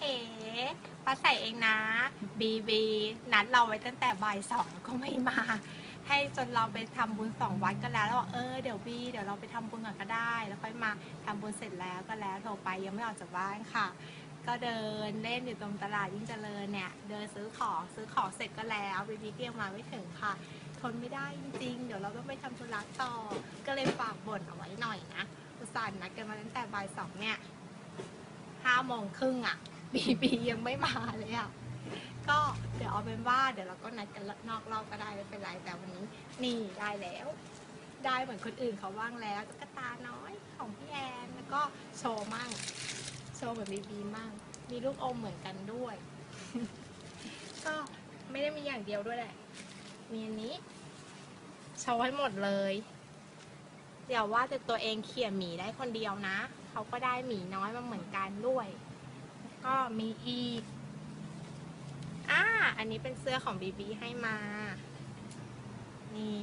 เอ๋ฟ้าใสเองนะ บีบีนัดเราไว้ตั้งแต่บ่ายสองก็ไม่มา ให้จนเราไปทำบุญสองวัดก็แล้วแล้วบอกเออเดี๋ยวบีเดี๋ยวเราไปทำบุญก่อนก็ได้ แล้วค่อยมาทำบุญเสร็จแล้วก็แล้วโทรไปยังไม่ออกจากบ้านค่ะ ก็เดินเล่นอยู่ตรงตลาดยิ่งเจริญเนี่ย เดินซื้อของซื้อของเสร็จก็แล้วบีบีก็ยังมาไม่ถึงค่ะ ทนไม่ได้จริงๆ เดี๋ยวเราต้องไปทำธุระต่อ ก็เลยฝากบ่นเอาไว้หน่อยนะอุตส่าห์นัดกันมาตั้งแต่บ่ายสองเนี่ยห้าโมงครึ่งอะ บีบียังไม่มาเลยอะก็เดี๋ยวเอาเป็นว่าเดี๋ยวเราก็นัดกันนอกรอบก็ได้ไม่เป็นไรแต่วันนี้ นี่ได้แล้ว ได้เหมือนคนอื่นเขาว่างแล้วตุ๊กตาน้อยของพี่แอนแล้วก็โชว์มั่งโชว์เหมือนบีบีมั่งมีลูกอมเหมือนกันด้วย ก็ไม่ได้มีอย่างเดียวด้วยแหละมีอันนี้โชว์ให้หมดเลย เดี๋ยวว่าแต่ตัวเองเขี่ยหมีได้คนเดียวนะเขาก็ได้หมีน้อยมาเหมือนกันด้วย ก็มีอีก อ่า อันนี้เป็นเสื้อของบีบีให้มา นี่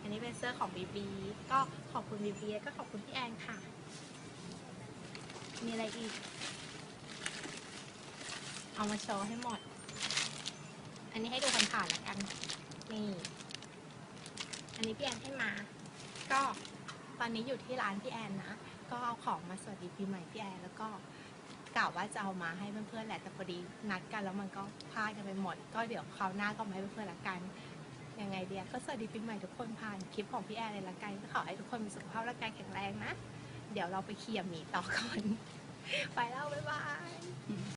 อันนี้เป็นเสื้อของบีบี ก็ขอบคุณบีบีก็ขอบคุณพี่แอนค่ะ มีอะไรอีก เอามาโชว์ให้หมด อันนี้ให้ดูผ่านๆแล้วกัน นี่ อันนี้พี่แอนให้มา ก็ตอนนี้อยู่ที่ร้านพี่แอนนะ ก็เอาของมาสวัสดีปีใหม่พี่แอนแล้วก็ กล่าวว่าจะเอามาให้เพื่อนๆแหละแต่พอดีนัดกันแล้วมันก็พลาดกันไปหมด ก็เดี๋ยวคราวหน้าก็มาให้เพื่อนๆละกันยังไงเดียก็สวัสดีปีใหม่ทุกคนผ่านคลิปของพี่แอร์เลยละกันก็ขอให้ทุกคนมีสุขภาพร่างกายแข็งแรงนะ เดี๋ยวเราไปเคลียร์หมีต่อก่อน ไปแล้วบ๊ายบาย